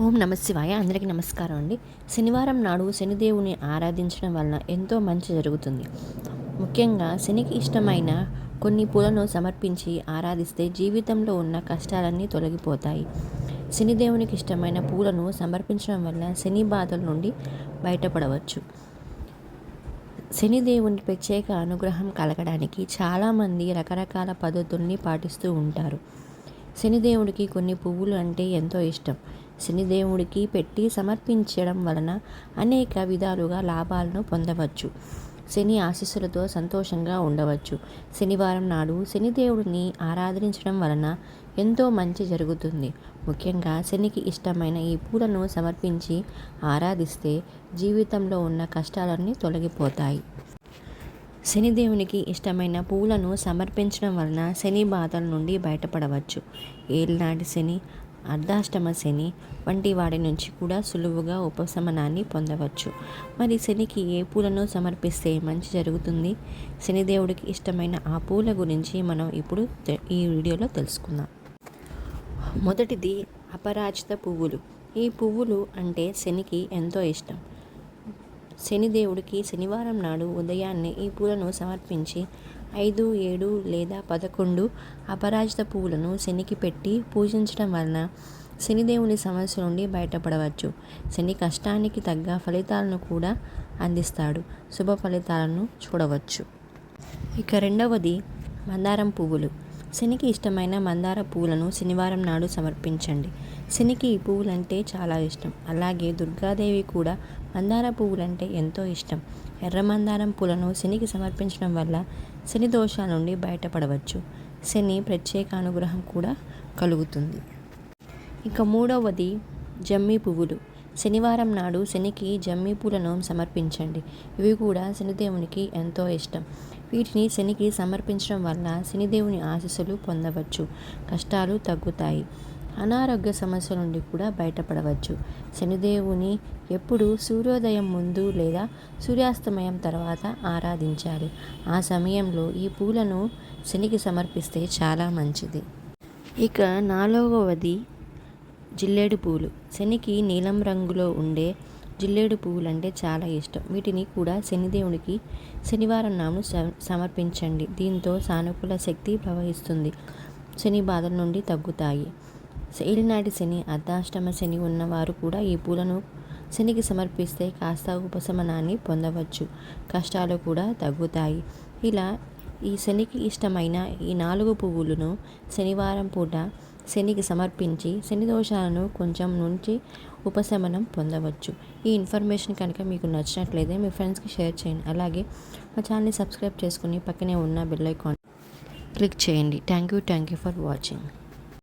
ఓం నమ శివాయ. అందరికీ నమస్కారం అండి. శనివారం నాడు శనిదేవుని ఆరాధించడం వలన ఎంతో మంచి జరుగుతుంది. ముఖ్యంగా శనికి ఇష్టమైన కొన్ని పూలను సమర్పించి ఆరాధిస్తే జీవితంలో ఉన్న కష్టాలన్నీ తొలగిపోతాయి. శనిదేవునికి ఇష్టమైన పూలను సమర్పించడం వల్ల శని బాధల నుండి బయటపడవచ్చు. శనిదేవుని ప్రత్యేక అనుగ్రహం కలగడానికి చాలామంది రకరకాల పద్ధతుల్ని పాటిస్తూ ఉంటారు. శనిదేవుడికి కొన్ని పువ్వులు అంటే ఎంతో ఇష్టం. శనిదేవుడికి పెట్టి సమర్పించడం వలన అనేక విధాలుగా లాభాలను పొందవచ్చు. శని ఆశీస్సులతో సంతోషంగా ఉండవచ్చు. శనివారం నాడు శనిదేవుడిని ఆరాధించడం వలన ఎంతో మంచి జరుగుతుంది. ముఖ్యంగా శనికి ఇష్టమైన ఈ పూలను సమర్పించి ఆరాధిస్తే జీవితంలో ఉన్న కష్టాలన్నీ తొలగిపోతాయి. శనిదేవునికి ఇష్టమైన పూలను సమర్పించడం వలన శని బాధల నుండి బయటపడవచ్చు. ఏలినాటి శని అర్ధాష్టమ శని వంటి వాడి నుంచి కూడా సులువుగా ఉపశమనాన్ని పొందవచ్చు. మరి శనికి ఏ పూలను సమర్పిస్తే మంచి జరుగుతుంది? శనిదేవుడికి ఇష్టమైన ఆ పూల గురించి మనం ఇప్పుడు ఈ వీడియోలో తెలుసుకుందాం. మొదటిది అపరాజిత పువ్వులు. ఈ పువ్వులు అంటే శనికి ఎంతో ఇష్టం. శనిదేవుడికి శనివారం నాడు ఉదయాన్నే ఈ పూలను సమర్పించి ఐదు ఏడు లేదా పదకొండు అపరాజిత పువ్వులను శనికి పెట్టి పూజించడం వలన శనిదేవుని సమస్య నుండి బయటపడవచ్చు. శని కష్టానికి తగ్గ ఫలితాలను కూడా అందిస్తాడు. శుభ ఫలితాలను చూడవచ్చు. ఇక రెండవది మందారం పువ్వులు. శనికి ఇష్టమైన మందార పువ్వులను శనివారం నాడు సమర్పించండి. శనికి ఈ పువ్వులంటే చాలా ఇష్టం. అలాగే దుర్గాదేవి కూడా మందార పువ్వులంటే ఎంతో ఇష్టం. ఎర్ర మందారం పూలను శనికి సమర్పించడం వల్ల శని దోషాల నుండి బయటపడవచ్చు. శని ప్రత్యేక అనుగ్రహం కూడా కలుగుతుంది. ఇక మూడవది జమ్మి పువ్వులు. శనివారం నాడు శనికి జమ్మి పూలను సమర్పించండి. ఇవి కూడా శనిదేవునికి ఎంతో ఇష్టం. వీటిని శనికి సమర్పించడం వల్ల శనిదేవుని ఆశీస్సులు పొందవచ్చు. కష్టాలు తగ్గుతాయి. అనారోగ్య సమస్య నుండి కూడా బయటపడవచ్చు. శనిదేవుని ఎప్పుడు సూర్యోదయం ముందు లేదా సూర్యాస్తమయం తర్వాత ఆరాధించాలి. ఆ సమయంలో ఈ పూలను శనికి సమర్పిస్తే చాలా మంచిది. ఇక నాలుగవది జిల్లేడు పూలు. శనికి నీలం రంగులో ఉండే జిల్లేడు పువ్వులు అంటే చాలా ఇష్టం. వీటిని కూడా శనిదేవునికి శనివారం నాము సమర్పించండి. దీంతో సానుకూల శక్తి ప్రవహిస్తుంది. శని బాధల నుండి తగ్గుతాయి. ఏలినాటి శని అర్ధాష్టమ శని ఉన్నవారు కూడా ఈ పూలను శనికి సమర్పిస్తే కాస్త ఉపశమనాన్ని పొందవచ్చు. కష్టాలు కూడా తగ్గుతాయి. ఇలా ఈ శనికి ఇష్టమైన ఈ నాలుగు పువ్వులను శనివారం పూట శనికి సమర్పించి శని దోషాలను కొంచెం నుంచి ఉపశమనం పొందవచ్చు. ఈ ఇన్ఫర్మేషన్ కనుక మీకు నచ్చినట్లయితే మీ ఫ్రెండ్స్కి షేర్ చేయండి. అలాగే మా ఛానల్ని సబ్స్క్రైబ్ చేసుకుని పక్కనే ఉన్న బెల్ ఐకాన్ క్లిక్ చేయండి. Thank you thank you for watching.